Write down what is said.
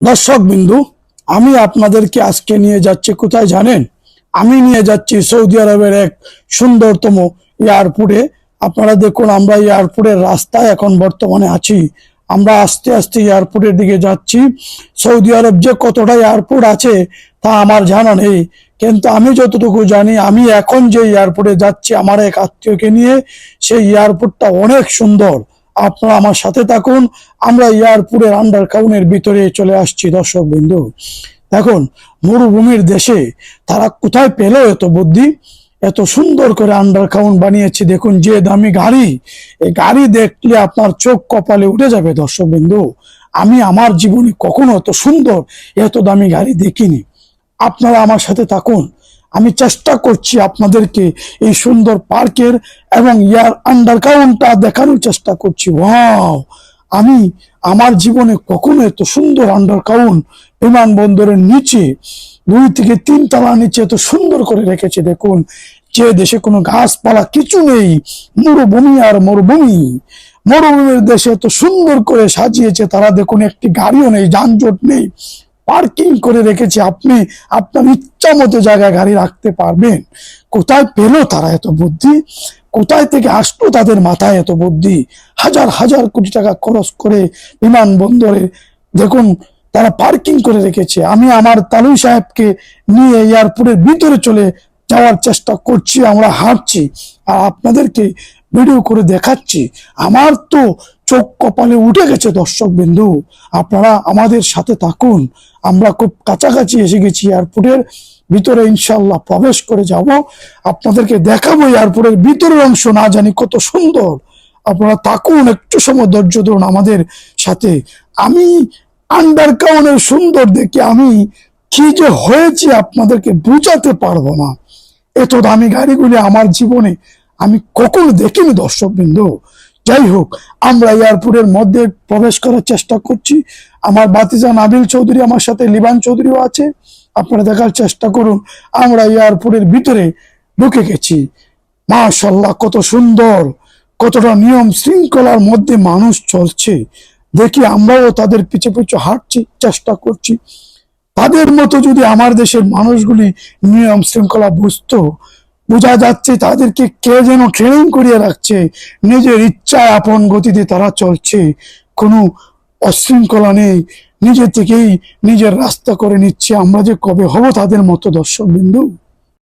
দর্শক বিন্দু, আমি আপনাদেরকে আজকে নিয়ে যাচ্ছি, কোথায় জানেন? আমি নিয়ে যাচ্ছি সৌদি আরবের এক সুন্দরতম এয়ারপোর্টে। আপনারা দেখুন, আমরা এয়ারপোর্টের রাস্তায় এখন বর্তমানে আছি। আমরা আস্তে আস্তে এয়ারপোর্টের দিকে যাচ্ছি। সৌদি আরব যে কতটা এয়ারপোর্ট আছে, তা আমার জানা নেই। কিন্তু আমি যতটুকু জানি, আমি এখন যে এয়ারপোর্টে যাচ্ছি, আমার এক আত্মীয়কে নিয়ে, সেই এয়ারপোর্টটা অনেক সুন্দর। আপনারা আমার সাথে থাকুন। আমরা এয়ারপোর্টের আন্ডার কাউনের ভিতরে চলে আসছি দর্শক বিন্দু দেখুন, মরুভূমির দেশে তারা কোথায় পেল এত বুদ্ধি? এত সুন্দর করে আন্ডার কাউন্ট বানিয়েছে। দেখুন, যে দামি গাড়ি, এই গাড়ি দেখলে আপনার চোখ কপালে উঠে যাবে দর্শক বিন্দু আমি আমার জীবনে কখনো এত সুন্দর, এত দামি গাড়ি দেখিনি। আপনারা আমার সাথে থাকুন। আমি চেষ্টা করছি আপনাদেরকে এই সুন্দর পার্কের এবং ইয়ার আন্ডার কাউন্টটা দেখানোর চেষ্টা করছি। ওয়াও! আমি আমার জীবনে কখনো এত সুন্দর আন্ডার কাউন্ট বিমানবন্দরের নিচে, দুই থেকে তিন তলা নিচে এত সুন্দর করে রেখেছে। দেখুন, যে দেশে কোনো গাছপালা কিছু নেই, মরুভূমি আর মরুভূমি। মরুভূমির দেশে এত সুন্দর করে সাজিয়েছে তারা। দেখুন, একটি গাড়িও নেই, যানজট নেই। পার্কিং করে রেখেছে, আপনি আপনার ইচ্ছা মতো জায়গায় গাড়ি রাখতে পারবেন। কোথায় পেল তারা এত বুদ্ধি? কোথায় থেকে আসলো তাদের মাথায় এত বুদ্ধি? হাজার হাজার কোটি টাকা খরচ করে বিমানবন্দরে দেখুন, তারা পার্কিং করে রেখেছে। আমি আমার তালুই সাহেবকে নিয়ে এয়ারপোর্টের ভিতরে চলে যাওয়ার চেষ্টা করছি, আমরা হাঁটছি, আর আপনাদেরকে ভিডিও করে দেখাচ্ছি। আমার তো চোখ কপালে উঠে গেছে, দর্শক বিন্দু। আপনারা আমাদের সাথে থাকুন। আমরা খুব কাছাকাছি এসে গেছি এয়ারপোর্টের ভিতরে ইনশাল্লাহ প্রবেশ করে যাব। আপনাদেরকে দেখাবো এয়ারপোর্টের ভিতরের অংশ, না জানি কত সুন্দর। আপনারা থাকুন, একটু সময় ধৈর্য ধরুন আমাদের সাথে। আমি আন্ডার কাউনের সুন্দর দেখে আমি কি যে হয়েছে আপনাদেরকে বুঝাতে পারব না। এত দামি গাড়িগুলি আমার জীবনে আমি কখনো দেখিনি দর্শক বিন্দু যাই হোক, আমরা এয়ারপোর্টের মধ্যে প্রবেশ করার চেষ্টা করছি। আমার বাতিজা নাবিল চৌধুরী আমার সাথে, লিবান চৌধুরীও আছে। আপনারা দেখার চেষ্টা করুন, আমরা এয়ারপোর্টের ভিতরে ঢুকে গেছি। মাশাল্লাহ কত সুন্দর, কতটা নিয়ম শৃঙ্খলার মধ্যে মানুষ চলছে। দেখি আমরাও তাদের পিছে পিছু হাঁটছি, চেষ্টা করছি। তাদের মতো যদি আমার দেশের মানুষগুলি নিয়ম শৃঙ্খলা বুঝতো, বোঝা যাচ্ছে তাদেরকে কে যেন ট্রেনিং করিয়ে রাখছে, নিজের ইচ্ছায় আপন গতিতে তারা চলছে। কোনো অশৃঙ্খলা নেই নিজের থেকেই নিজের রাস্তা করে নিচ্ছে। আমরা যে কবে হব তাদের মতো দর্শক বিন্দু